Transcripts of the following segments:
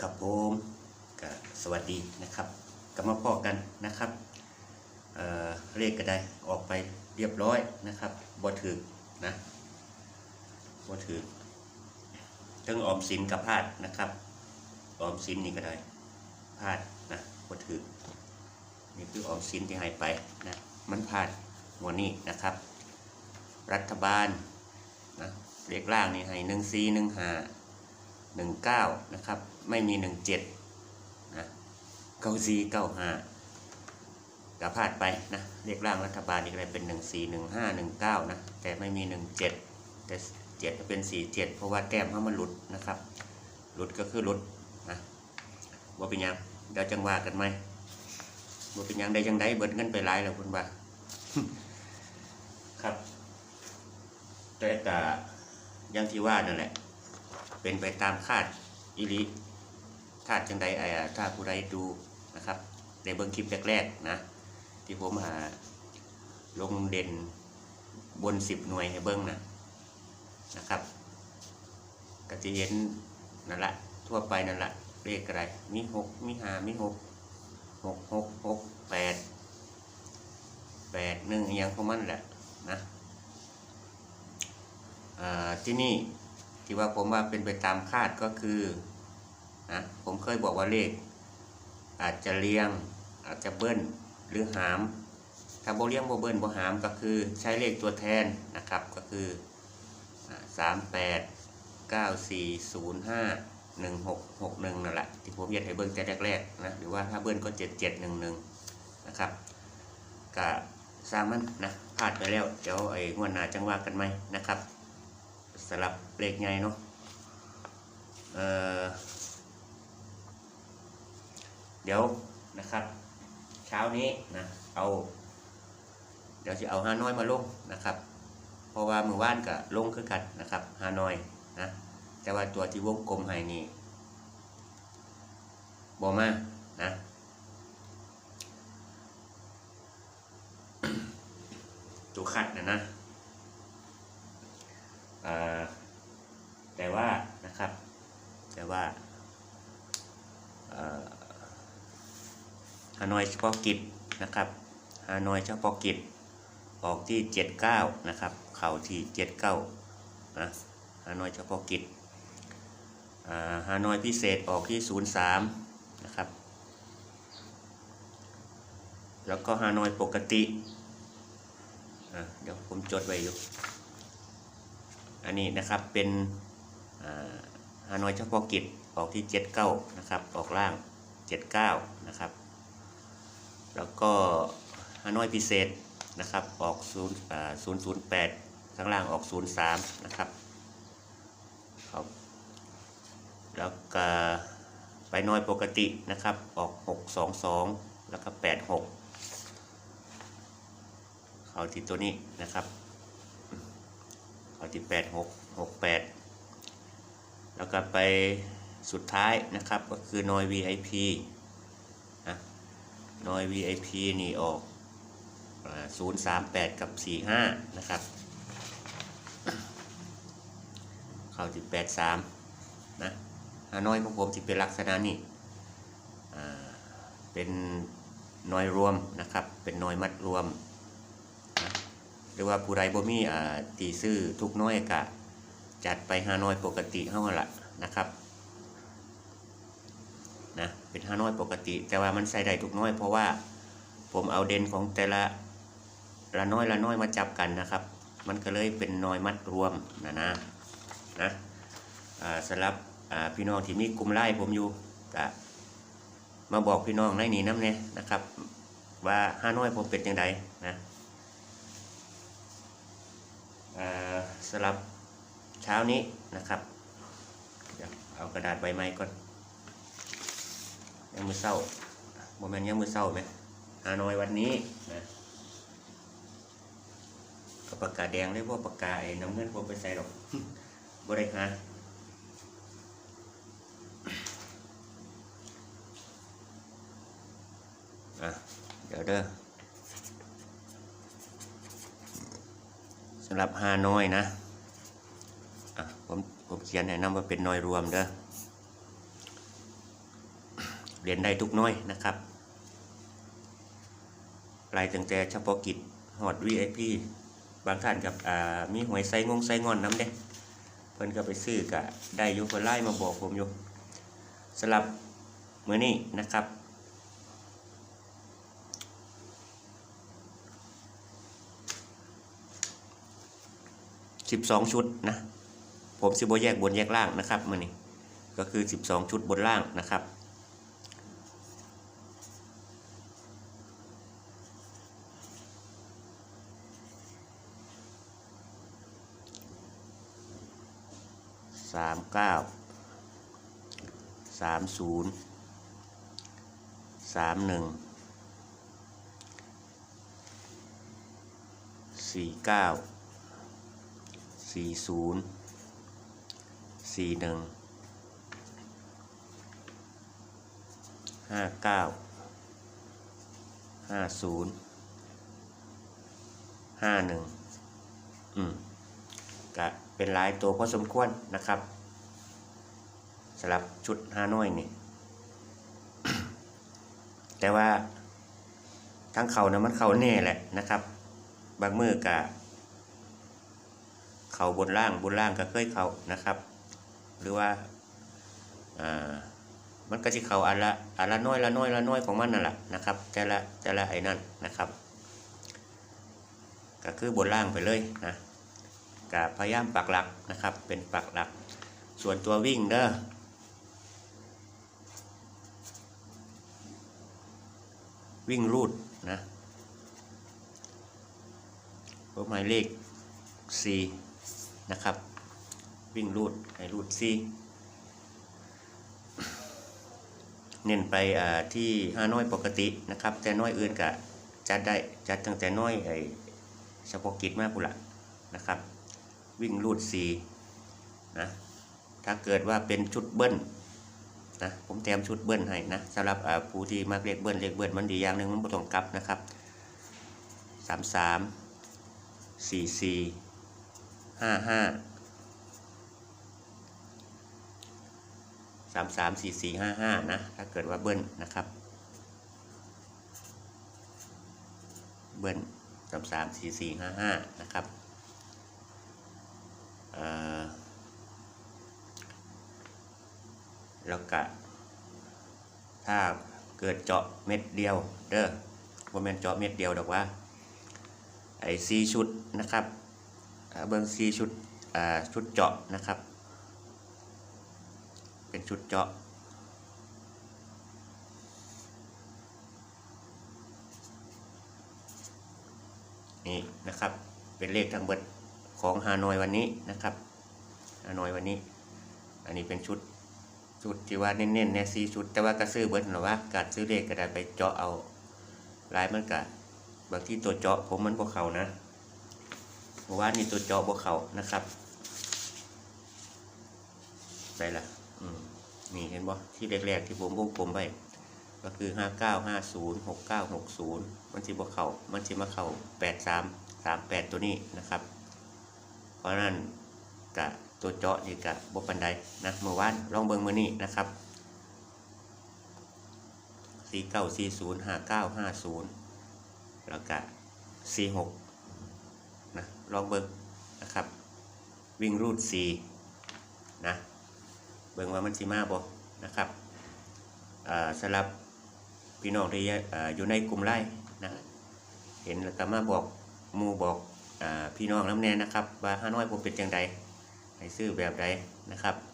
ครับผมก็สวัสดีนะครับกลับมาพอกันนะครับเเลขก็ไดออกไปเรียบร้อยนะครับบ่ถึกนะบ่ถึกทั้งออมสินกับพลาดนะครับ ออมสินนี่ก็ได้พลาดนะบ่ถึกนี่คือออมสินที่หายไปนะมันพลาดหัวนี้นะครับ รัฐบาลนะเลขล่างนี่ให้หนึ่งสี่หนึ่งห้า หนึ่งเก้านะครับ ไม่มีหนึ่งเจ็ดนะเก้าสี่เก้าห้ากระพลาดไปนะเรียกร่างรัฐบาลอีกอะไรเป็นหนึ่งสี่หนึ่งห้าหนึ่งเก้านะ แต่ไม่มีหนึ่งเจ็ดแต่เจ็ดเป็นสี่เจ็ดเพราะว่าแต้มเขามันหลุดนะครับหลุดก็คือหลุดนะว่เป็นยังเดี๋ยวจังว่ากันไหมว่เป็นยังได้ยังได้เบิดเงินไปหลายแล้วคุณว่าครับแต่กะอยังที่ว่านั่นแหละ เป็นไปตามคาดอิริคาดจังใดไอ้ถ้าผู้ใดดูนะครับในเบิ้งคลิปแรกๆนะที่ผมหาลงเด่นบนสิบหน่วยให้เบิ้งนะนะครับก็จะเห็นนั่นแหละทั่วไปนั่นแหละเลขอะไรมีหกมีห้ามีหกหกหกหกแปดแปดหนึ่งอหยังของมันแหละนะอ่าที่นี่ ที่ว่าผมว่าเป็นไปตามคาดก็คือนะผมเคยบอกว่าเลข อาจจะเลียง อาจจะเบิ้ลหรือหาม ถ้าโบเลียงโบเบิ้ลโบหามก็คือใช้เลขตัวแทนนะครับก็คือสามแปดเก้าสี่ศูนย์ห้าหนึ่งหกหกหนึ่งนั่นแหละที่ผมเย็ดให้เบิ้ลแต่แรกๆนะหรือว่าถ้าเบิ้ลก็เจ็ดเจ็ดหนึ่งหนึ่งนะครับก็สร้างมันนะพลาดไปแล้ว เดี๋ยวไอ้งวดหน้าจังว่ากันไหมนะครับ สลับเลขไงเนาะเเดี๋ยวนะครับ เช้านี้นะเอา เดี๋ยวจะเอาฮานอยมาลงนะครับ เพราะว่ามือว่านกับลงคือกันนะครับฮานอยนะแต่ว่าตัวที่วงกลมให้นี่บอมานะตัวคัดนะนะ อ่าแต่ว่านะครับ แต่ว่าฮานอยเฉพาะกิจนะครับฮานอยเฉพาะกิจออกที่ 79 นะครับ เข่าที่ 79 นะฮานอยเฉพาะกิจฮานอยพิเศษออกที่ 03 นะครับ แล้วก็ฮานอยปกติเดี๋ยวผมจดไว้อยู่ อันนี้นะครับเป็นฮานอยเฉพาะกิจออกที่ 79 นะครับ ออกล่าง 79 นะครับ แล้วก็ฮานอยพิเศษนะครับออก0อ่า008ข้างล่างออก 03 นะครับครับแล้วก็ไปน้อยปกตินะครับออก 622 แล้วก็ 86 เขาที่ตัวนี้นะครับเอาที่แปดหกหกแปดแล้วก็ไปสุดท้ายนะครับก็คือนอย VIP นอย VIP นี่ออกศูนย์สามแปดกับสี่ห้านะครับ เข้าที่แปดสามนะฮานอยของผมจะเป็นลักษณะนี้อ่เป็นนอยรวมนะครับ เป็นนอยมัดรวม หรือว่าผู้ใดบ่มี่ตีซื้อทุกน้อยกะ จัดไปฮานอยปกติเท่านั้นละนะครับ นะเป็นฮาน้อยปกติ แต่ว่ามันใส่ได้ทุกน้อย เพราะว่าผมเอาเด่นของแต่ละละน้อยละน้อยมาจับกันนะครับ มันก็เลยเป็นน้อยมัดรวมนะนะนะสำหรับพี่น้องที่มีกลุ่มไล่ผมอยู่กะมาบอกพี่น้องในนี้น้ำเนี่ยนะครับ ว่าฮาน้อยผมเป็นยังไงนะสำหรับเช้านี้นะครับ เอากระดาษใบไม้ก่อน ยังมือเศร้าโมเมนต์ยังมือเศร้าไหมฮานอยวันนี้นะกับปากกาแดงได้พวกปากกาไอ้น้ำเงินพวกไปใส่หรอกบริหารอะเดี๋ยวเด้อสำหรับฮานอยนะอะผมผมเขียนให้นำว่าเป็นนอยรวมเด้อ เรียนได้ทุกน้อยนะครับรายตั้งแต่เฉพาะกิจฮอด VIP บางท่านกับมีหวยไซงงไซงอนน้ำเด้เพิ่นก็ไปซื้อกะได้ยู่เพิ่นไล่มาบอกผมอยู่สำหรับมือนี้นะครับ12ชุดนะผมสิบแยกบนแยกล่างนะครับมือนี้ก็คือ12ชุดบนล่างนะครับ สามเก้าสามศูนย์สามหนึ่งสี่เก้าสี่ศูนย์สี่หนึ่งห้าเก้าห้าศูนย์ห้าหนึ่งอืม เป็นหลายตัวพอสมควรนะครับสำหรับชุดฮานอยนี่ แต่ว่าทั้งเขานะมันเขาแน่แหละนะครับ บางมือกะเขาบนล่างบนล่างก็เคยเขานะครับ หรือว่าอ่ามันก็จะเขาอันละอันละน้อยละน้อยละน้อยของมันนั่นแหละนะครับ แต่ละแต่ละไอ้นั่นนะครับ ก็คือบนล่างไปเลยนะ กับพยายามปักหลักนะครับ เป็นปักหลัก ส่วนตัววิ่งเด้อวิ่งรูดนะตัวหมายเลข C นะครับ วิ่งรูดให้รูด C เน้นไปที่ห้าน้อยปกตินะครับ แต่น้อยอื่นกะจัดได้จัดตั้งแต่น้อยไอเฉพาะกิจมากปุละนะครับ วิ่งรูด C นะถ้าเกิดว่าเป็นชุดเบิ้ลนะผมแถมชุดเบิ้ลให้นะสำหรับผู้ที่มักเลขเบิ้ลเลขเบิ้ลมันดีอย่างหนึ่งมันบ่ต้องกลับนะครับสามสามสี่สี่ห้าห้าสามสามสี่สี่ห้าห้านะ ถ้าเกิดว่าเบิ้ลนะครับ เบิ้ลสามสามสี่สี่ห้าห้านะครับ แล้วก็ถ้าเกิดเจาะเม็ดเดียวเด้อบ่แม่นเจาะเม็ดเดียวดอกว่าไอ้ซีชุดนะครับเบิ่งซีชุดชุดเจาะนะครับ เป็นชุดเจาะนี่นะครับเป็นเลขทั้งเบิด ของฮานอยวันนี้นะครับฮานอยวันนี้ อันนี้เป็นชุดชุดที่ว่าเน้นๆเนี่ยสี่ชุด แต่ว่าก็ซื้อเบิดหรอว่าการซื้อเลขก็ได้ไปเจาะเอาลายมันกะบางที่ตัวเจาะผมมันพวกเขานะเพราะว่านี่ตัวเจาะพวกเขานะครับได้ละอืมนี่เห็นบ่ที่แรกๆที่ผมวงกลมไว้ก็คือห้าเก้าห้าศูนย์หกเก้าหกศูนย์มันสิบวกเขามันสิมาเข่าแปดสามสามแปดตัวนี้นะครับ เพราะนั้นกะตัวเจาะนี่กะบปันไดนะเมื่อวานลองเบิ่งมือนี้นะครับสี่เก้าสี่ศูนย์ห้าเก้าห้าศูนย์แล้วก็สี่หกนะลองเบิ่งนะครับ วิ่งรูดสี่นะเบิ่งว่ามันสีมาบ่นะครับอ่าสำหรับพี่น้องที่อยู่ในกลุ่มไล่นะเห็นแล้วก็มาบอกมูบอก พี่น้องน้ำแน่นะครับว่าห้าน้อยผมเป็นจังใดให้ซื้อแบบใดนะครับ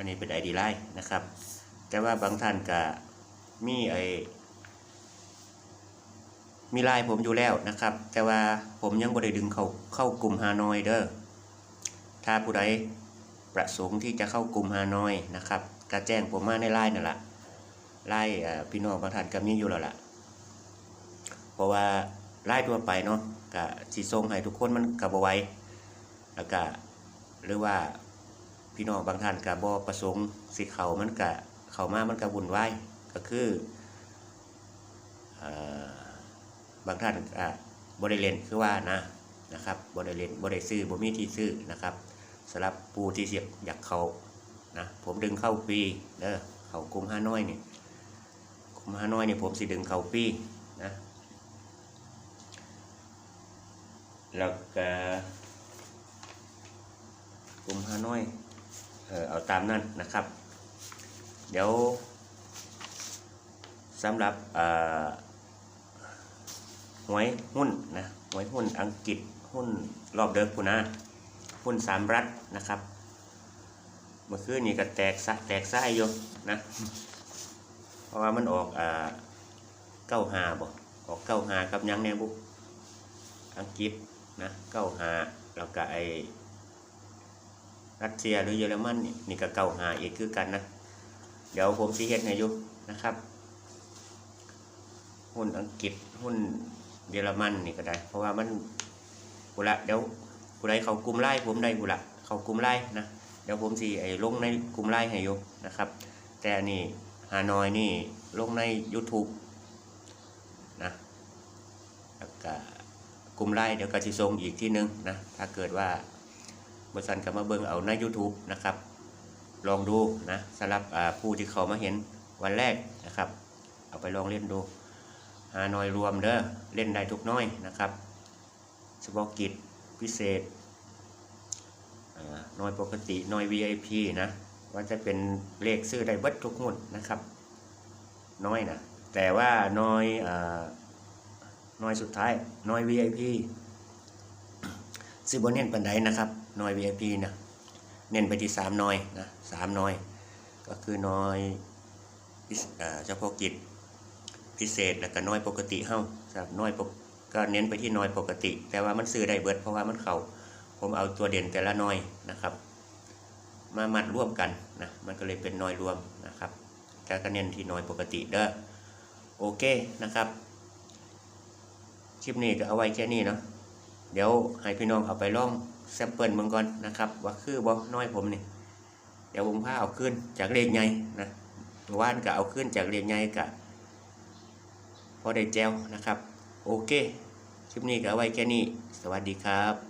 อันนี้เป็นไอดีไลน์นะครับ แต่ว่าบางท่านก็มีไอมีไลน์ผมอยู่แล้วนะครับ แต่ว่าผมยังบ่ได้ดึงเข้าเข้ากลุ่มฮานอยเด้อถ้าผู้ใดประสงค์ที่จะเข้ากลุ่มฮานอยนะครับก็แจ้งผมมาในไลน์นั่นแหละไลน์พี่น้องบางท่านก็มีอยู่แล้วล่ะราะว่าไล่ทั่วไปเนาะก็สิส่งให้ทุกคนมันก็บ่ไหวแล้วก็หรือว่า พี่น้องบางท่านก็บ่ประสงค์สิเขามันก็เขามามันก็วุ่นวายก็คือบางท่านก็บ่ได้เลนคือว่านะนะครับบ่ได้เลนบ่ได้ซื้อบมีที่ซื้อนะครับสำหรับผู้ที่เสิอยากเขานะผมดึงเข้าฟรีเด้อเขากุมห้าน้อยนี่กุมห้าน้อยนี่ผมสิดึงเข้าฟรีนะแล้วก็กลุ่มฮานอย เออเอาตามนั้นนะครับ เดี๋ยวสำหรับหวยหุ้นนะหวยหุ้นอังกฤษหุ้นรอบเดิมพูนะหุ้นสามรัฐนะครับเมื่อคืนนี้ก็แตกซะแตกไส้อยู่นะเพราะว่ามันออกอ่าเก้าหาบ่ออกเก้าหากับยังแน่บุอังกฤษนะเก้าหาแล้วก็ไอ รัสเซียหรือเยอรมันนี่นี่ก็เก้าหาอีกคือกันนะ เดี๋ยวผมสิเฮ็ดให้ยู่นะครับ หุ้นอังกฤษหุ้นเยอรมันนี่ก็ได้ เพราะว่ามันกุละเดี๋ยวผู้ใดเขากลุ่มไล่ผมได้กุละเขากลุ่มไล่นะเดี๋ยวผมสิไอ้ลงในกลุ่มไล่ให้ยู่นะครับ แต่นี่ฮานอยนี่ลงใน YouTube นะแล้วก็กลุ่มไลน์เดี๋ยวก็จะส่งอีกที่หนึงนะถ้าเกิดว่า บริษัทกับมาเบิงเอาใน YouTube นะครับ ลองดูนะสำหรับผู้ที่เขามาเห็นวันแรกนะครับ เอาไปลองเล่นดูหาหน่อยรวมเด้อเล่นได้ทุกน้อยนะครับเฉพาะกิจพิเศษน้อยปกติน้อย VIP นะว่าจะเป็นเลขซื้อได้เบิดทุกงวดนะครับ น้อยนะแต่ว่าน้อยอน้อยสุดท้ายน้อย VIP ซื้อบนเน้นปันไดนะครับ น้อย VIP นะเน้นไปที่สามน้อยนะสามน้อย ก็คือน้อยเฉพาะกิจพิเศษแล้วก็น้อยปกติเฮ้าครับน้อยปกก็เน้นไปที่น้อยปกติ แต่ว่ามันซื้อได้เบิดเพราะว่ามันเขาผมเอาตัวเด่นแต่ละน้อยนะครับ มามัดร่วมกันนะมันก็เลยเป็นน้อยรวมนะครับแต่ก็เน้นที่น้อยปกติเด้อโอเคนะครับคลิปนี้ก็เอาไว้แค่นี้เนาะเดี๋ยวให้พี่น้องเอาไปล่อง แซมเปิลเมืองก่อนนะครับ ว่าคือบอน้อยผมนี่เดี๋ยวผมพาเอาขึ้นจากเลขใหญ่นะว่านก็เอาขึ้นจากเลขใหญ่กะพอได้แจวนะครับ โอเค คลิปนี้ก็ไว้แค่นี้ สวัสดีครับ